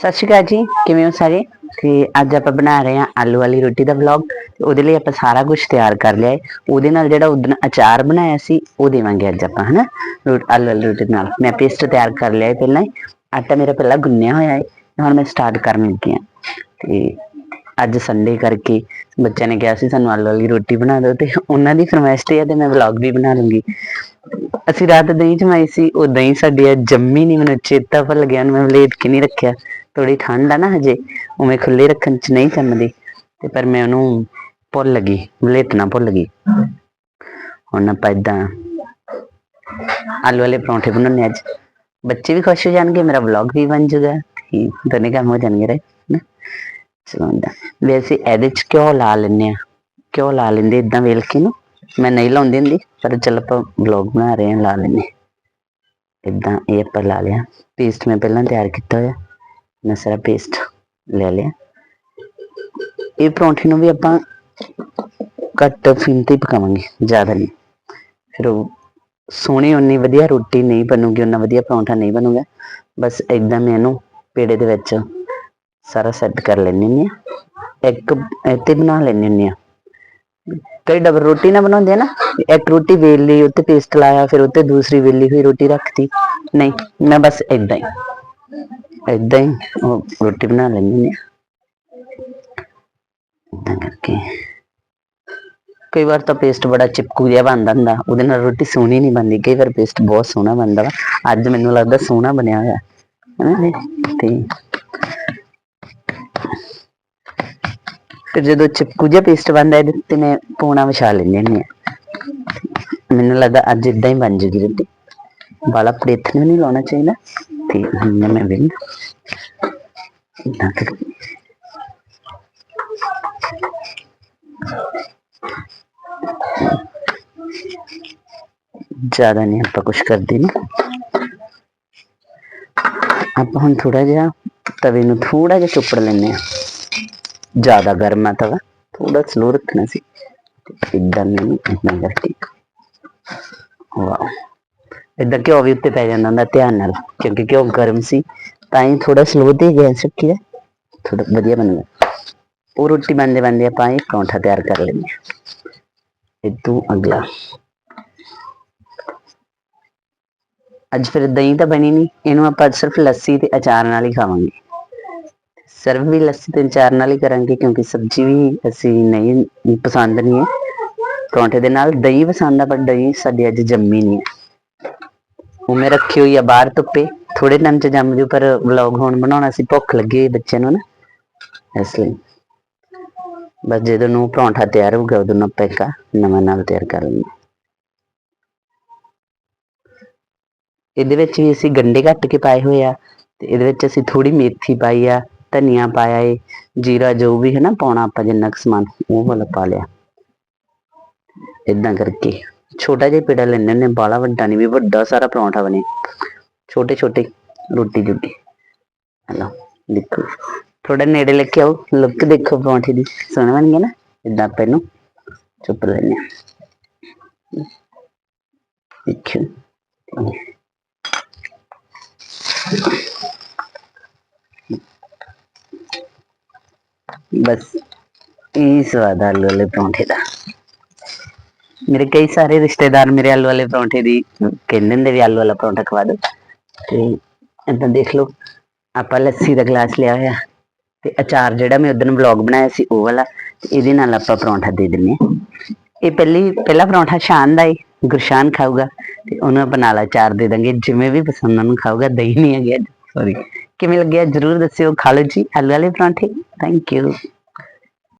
ਸਤਿ ਸ਼੍ਰੀ ਅਕਾਲ ਜੀ, ਕਿਵੇਂ ਹੋ ਸਾਰੇ? ਤੇ ਅੱਜ ਆਪਾਂ ਬਣਾ ਰਹੇ ਹਾਂ ਆਲੂ ਵਾਲੀ ਰੋਟੀ ਦਾ ਵਲੌਗ ਤੇ ਉਹਦੇ ਲਈ ਆਪਾਂ ਸਾਰਾ ਕੁਝ ਤਿਆਰ ਕਰ ਲਿਆ ਹੈ ਉਹਦੇ ਨਾਲ ਜਿਹੜਾ ਉਦੋਂ ਅਚਾਰ ਬਣਾਇਆ ਸੀ, ਉਹ ਦੇਵਾਂਗੇ ਅੱਜ ਆਪਾਂ, ਹਨਾ? ਆਲੂ ਵਾਲੀ ਰੋਟੀ ਦੇ ਨਾਲ। ਮੈਂ ਪੇਸਟ ਤਿਆਰ ਕਰ ਲਿਆ ਹੈ ਪਹਿਲਾਂ ਹੀ ਆਟਾ ਮੇਰਾ ਪਹਿਲਾਂ ਗੁੰਨਿਆ ਹੋਇਆ ਹੈ ਹੁਣ ਮੈਂ ਸਟਾਰਟ ਕਰਨ ਲੱਗੀ ਹਾਂ ਤੇ ਅੱਜ ਸੰਡੇ ਕਰਕੇ ਬੱਚਿਆਂ ਨੇ ਕਿਹਾ ਸੀ, ਸਾਨੂੰ ਆਲੂ ਵਾਲੀ ਰੋਟੀ ਬਣਾ ਦਿਓ। ਤੇ ਉਹਨਾਂ ਦੀ ਫਰਮਾਇਸ਼ ਤੇ ਹੈ ਤੇ ਮੈਂ ਵਲੌਗ ਵੀ ਬਣਾ ਲੂੰਗੀ। ਅਸੀਂ ਰਾਤ ਦਹੀਂ ਜਮਾਈ ਸੀ, ਉਹ ਦਹੀਂ ਸਾਡੀ ਅੱਜ ਜੰਮੀ ਨਹੀਂ ਮੈਨੂੰ ਚੇਤਾ ਭੁੱਲ ਗਿਆ, ਉਹਨੂੰ ਮੈਂ ਲੇਟ ਕੇ ਨਹੀਂ ਰੱਖਿਆ। ਥੋੜੀ ਠੰਡ ਆ ਨਾ ਹਜੇ, ਉਵੇਂ ਖੁੱਲੇ ਰੱਖਣ ਚ ਨਹੀਂ ਜੰਮਦੀ। ਤੇ ਪਰ ਮੈਂ ਉਹਨੂੰ ਭੁੱਲ ਗਈ, ਲੇਟਣਾ ਭੁੱਲ ਗਈ। ਹੁਣ ਆਪਾਂ ਏਦਾਂ ਆਲੂ ਵਾਲੇ ਪਰੌਂਠੇ ਬਣਾਉਣੇ ਅੱਜ। ਬੱਚੇ ਵੀ ਖੁਸ਼ ਹੋ ਜਾਣਗੇ, ਮੇਰਾ ਵਲੌਗ ਵੀ ਬਣ ਜਾਊਗਾ। ਤੇ ਦੋਨੇ ਕੰਮ ਹੋ ਜਾਣਗੇ ਰੇ ਨਾ ਚਲੋ ਏਦਾਂ। ਵੈਸੇ ਇਹਦੇ ਚ ਘਿਓ ਲਾ ਲੈਂਦੇ ਆ ਘਿਓ ਲਾ ਲੈਂਦੇ ਇਦਾਂ ਵੇਲ ਕੇ ਨਾ। ਮੈਂ ਨਹੀਂ ਲਾਉਂਦੀ ਹੁੰਦੀ, ਪਰ ਚੱਲ ਆਪਾਂ ਵਲੌਗ ਬਣਾ ਰਹੇ ਹਾਂ, ਲਾ ਲੈਂਦੇ ਇਦਾਂ ਇਹ ਆਪਾਂ ਲਾ ਲਿਆ। ਪੇਸਟ ਮੈਂ ਪਹਿਲਾਂ ਤਿਆਰ ਕੀਤਾ ਹੋਇਆ। ਮੈਂ ਸਾਰਾ ਪੇਸਟ ਲੈ ਲਿਆ। ਇਹ ਪਰੌਂਠੇ ਨੂੰ ਵੀ ਆਪਾਂ ਘੱਟ ਫੀਮ ਤੇ ਪਕਾਵਾਂਗੇ, ਜ਼ਿਆਦਾ ਨਹੀਂ। ਫਿਰ ਉਹ ਸੋਹਣੀ ਉਨੀ ਵਧੀਆ ਰੋਟੀ ਨਹੀਂ ਬਣੂਗੀ ਉਨਾ ਵਧੀਆ ਪਰੌਂਠਾ ਨਹੀਂ ਬਣੂਗਾ। ਬਸ ਇਦਾਂ ਮੈਂ ਇਹਨੂੰ ਪੇੜੇ ਦੇ ਵਿੱਚ ਸਾਰਾ ਸੈੱਟ ਕਰ ਲੈਣੀ ਹੁੰਦੀ ਆ ਇੱਕ ਇੱਥੇ ਬਣਾ ਲੈਣੀ ਹੁੰਦੀ ਆ ਕਈ ਡਬਲ ਰੋਟੀ ਨਾ ਬਣਾਉਂਦੇ ਆ ਨਾ, ਇੱਕ ਰੋਟੀ ਵੇਲ ਲਈ ਉੱਤੇ ਪੇਸਟ ਲਾਇਆ, ਫਿਰ ਉੱਤੇ ਦੂਸਰੀ ਵੇਲੀ ਹੋਈ, ਰੋਟੀ ਰੱਖਤੀ। ਨਹੀਂ, ਮੈਂ ਬਸ ਇਦਾਂ ਹੀ ਇਦਾਂ ਹੀ ਉਹ ਰੋਟੀ ਬਣਾ ਲੈਣੀ ਹੁੰਦੀ ਇਦਾਂ ਕਰਕੇ। ਕਈ ਵਾਰ ਤਾਂ ਪੇਸਟ ਬੜਾ ਚਿਪਕੂ ਜਿਹਾ ਬਣਦਾ ਹੁੰਦਾ, ਉਹਦੇ ਨਾਲ ਰੋਟੀ ਸੋਹਣੀ ਨਹੀਂ ਬਣਦੀ, ਕਈ ਵਾਰ ਪੇਸਟ ਬਹੁਤ ਸੋਹਣਾ ਬਣਦਾ ਵਾ। ਅੱਜ ਮੈਨੂੰ ਲੱਗਦਾ ਸੋਹਣਾ ਬਣਿਆ ਹੋਇਆ ਹੈ ਤੇ ਫਿਰ ਜਦੋਂ ਚਿਪਕੂ ਜਿਹਾ ਪੇਸਟ ਬਣਦਾ, ਇਹਦੇ ਤੇ ਮੈਂ ਪੋਣਾ ਵਿਛਾ ਲੈਂਦੀ ਹੁੰਦੀ ਹਾਂ। ਮੈਨੂੰ ਲੱਗਦਾ ਅੱਜ ਇਦਾਂ ਹੀ ਬਣ ਜੂਗੀ ਰੋਟੀ। ਬਾਲਾ ਪ੍ਰੇਥਨ ਵੀ ਨਹੀਂ ਲਾਉਣਾ ਚਾਹੀਦਾ, ਤੇ ਹੁਣ ਮੈਂ ਵੀ ਇਦਾਂ ਕਰ। ਜ਼ਿਆਦਾ ਨਹੀਂ ਆਪਾਂ ਕੁਝ ਕਰਦੇ ਨਹੀਂ ਆਪਾਂ ਹੁਣ ਥੋੜਾ ਜਿਹਾ ਤਵੇ ਨੂੰ ਥੋੜਾ ਜਿਹਾ ਚੁੱਪੜ ਲੈਂਦੇ ਆ ਜ਼ਿਆਦਾ ਗਰਮ ਆ ਤਵਾ ਥੋੜਾ ਸਲੋ ਰੱਖਣਾ ਸੀ ਇਦਾਂ ਨਹੀਂ ਇਦਾਂ ਠੀਕ ਵਾਹ ਇਦਾਂ ਘਿਓ ਵੀ ਉੱਤੇ ਪੈ ਜਾਂਦਾ ਹੁੰਦਾ ਧਿਆਨ ਨਾਲ ਕਿਉਂਕਿ ਘਿਓ ਗਰਮ ਸੀ ਤਾਂ ਹੀ ਥੋੜਾ ਸਲੋ ਤੇ ਗਿਆ ਸੱਕੀ ਦਾ ਥੋੜਾ ਵਧੀਆ ਬਣ ਗਿਆ ਉਹ ਰੋਟੀ ਬਣਦੇ ਬਣਦੇ ਆਪਾਂ ਇਹ ਪਰੌਂਠਾ ਤਿਆਰ ਕਰ ਲੈਂਦੇ ਹਾਂ ਇਹ ਅਗਲਾ ਅੱਜ ਫਿਰ ਦਹੀਂ ਤਾਂ ਬਣੀ ਨਹੀਂ ਇਹਨੂੰ ਆਪਾਂ ਸਿਰਫ ਲੱਸੀ ਤੇ ਅਚਾਰ ਨਾਲ ਹੀ ਖਾਵਾਂਗੇ ਸਰਵ ਵੀ ਲੱਸੀ ਤਿੰਨ ਚਾਰ ਨਾਲ ਹੀ ਕਰਾਂਗੇ, ਕਿਉਂਕਿ ਸਬਜ਼ੀ ਵੀ ਅਸੀਂ ਨਹੀਂ, ਪਸੰਦ ਨਹੀਂ ਹੈ। ਪਰੌਂਠੇ ਦੇ ਨਾਲ ਦਹੀਂ ਪਸੰਦ ਆ, ਪਰ ਦਹੀਂ ਸਾਡੀ ਅੱਜ ਜੰਮੀ ਨਹੀਂ ਹੈ। ਉਹ ਮੈਂ ਰੱਖੀ ਹੋਈ ਆ ਬਾਹਰ ਧੁੱਪੇ ਥੋੜੇ ਟਾਈਮ ਚ ਜੰਮ ਜੂ, ਪਰ ਵਲੌਗ ਹੁਣ ਬਣਾਉਣਾ ਸੀ, ਭੁੱਖ ਲੱਗੀ ਹੋਈ ਬੱਚਿਆਂ ਨੂੰ ਨਾ, ਇਸ ਲਈ। ਬਸ ਜਦੋਂ ਨੂੰ ਪਰੌਂਠਾ ਤਿਆਰ ਹੋਊਗਾ, ਉਦੋਂ ਨੂੰ ਆਪਾਂ ਇੱਕ ਨਵਾਂ ਨਾਲ ਤਿਆਰ ਕਰ ਲਵਾਂਗੇ ਇਹਦੇ ਵਿੱਚ ਵੀ ਅਸੀਂ ਗੰਡੇ ਕੱਟ ਕੇ ਪਾਏ ਹੋਏ ਆ, ਤੇ ਇਹਦੇ ਵਿੱਚ ਅਸੀਂ ਥੋੜੀ ਮੇਥੀ ਪਾਈ ਆ ਧਨੀਆ ਪਾਇਆ ਏ, ਜੀਰਾ ਜੋ ਵੀ ਹੈ ਨਾ ਪਾਉਣਾ ਆਪਾਂ ਜਿੰਨਾ ਕੁ ਸਮਾਨ, ਉਹ ਵਾਲਾ ਪਾ ਲਿਆ। ਇਦਾਂ ਕਰਕੇ। ਛੋਟਾ ਜਿਹਾ ਪੇੜਾ ਲੈਣੇ ਨੇ ਬਾਲਾ ਵੱਡਾ ਨਹੀਂ ਵੀ, ਵੱਡਾ ਸਾਰਾ ਪਰੌਂਠਾ ਬਣੇ। ਛੋਟੇ ਛੋਟੇ ਰੋਟੀ ਜੁਗੇ। ਹਲੋ, ਦੇਖੋ। ਥੋੜਾ ਨੇੜੇ ਲੈ ਕੇ ਆਓ ਲੁੱਕ ਦੇਖੋ ਪਰੌਂਠੇ ਦੀ। ਸੋਹਣਾ ਬਣ ਗਿਆ ਨਾ ਇਦਾਂ ਆਪਾਂ ਇਹਨੂੰ ਚੁੱਪ ਲੈਣੇ ਦੇਖੋ ਬਸ ਇਹ ਸਵਾਦ ਆ ਆਲੂ ਵਾਲੇ ਪਰੌਂਠੇ ਦਾ। ਮੇਰੇ ਕਈ ਸਾਰੇ ਰਿਸ਼ਤੇਦਾਰ ਮੇਰੇ ਆਲੂ ਵਾਲੇ ਪਰੌਂਠੇ ਦੀ ਕਹਿੰਦੇ ਨੇ ਵੀ ਆਲੂ ਵਾਲਾ ਪਰੌਂਠਾ ਖਵਾ ਦਿਓ ਤੇ ਏਦਾਂ ਦੇਖ ਲਓ, ਆਪਾਂ ਲੱਸੀ ਦਾ ਗਲਾਸ ਲਿਆ ਹੋਇਆ ਤੇ ਅਚਾਰ ਜਿਹੜਾ ਮੈਂ ਉਦੋਂ ਵਲੌਗ ਬਣਾਇਆ ਸੀ ਉਹ ਵਾਲਾ, ਤੇ ਇਹਦੇ ਨਾਲ ਆਪਾਂ ਪਰੌਂਠਾ ਦੇ ਦਿੰਨੇ ਆ ਇਹ ਪਹਿਲੀ, ਪਹਿਲਾ ਪਰੌਂਠਾ ਸ਼ਾਨ ਦਾ ਏ, ਗੁਰਸ਼ਾਨ ਖਾਊਗਾ ਤੇ ਉਹਨੂੰ ਆਪਾਂ ਨਾਲ ਅਚਾਰ ਦੇ ਦਾਂਗੇ, ਜਿਵੇਂ ਵੀ ਪਸੰਦ ਉਹਨੂੰ ਖਾਊਗਾ, ਦਹੀਂ ਨਹੀਂ ਹੈਗਾ ਸੌਰੀ ਕਿਵੇਂ ਲੱਗਿਆ? ਜਰੂਰ ਦੱਸਿਓ। ਖਾ ਲਓ ਜੀ। ਆਲੂ ਵਾਲੇ ਪਰੌਂਠੇ। Thank you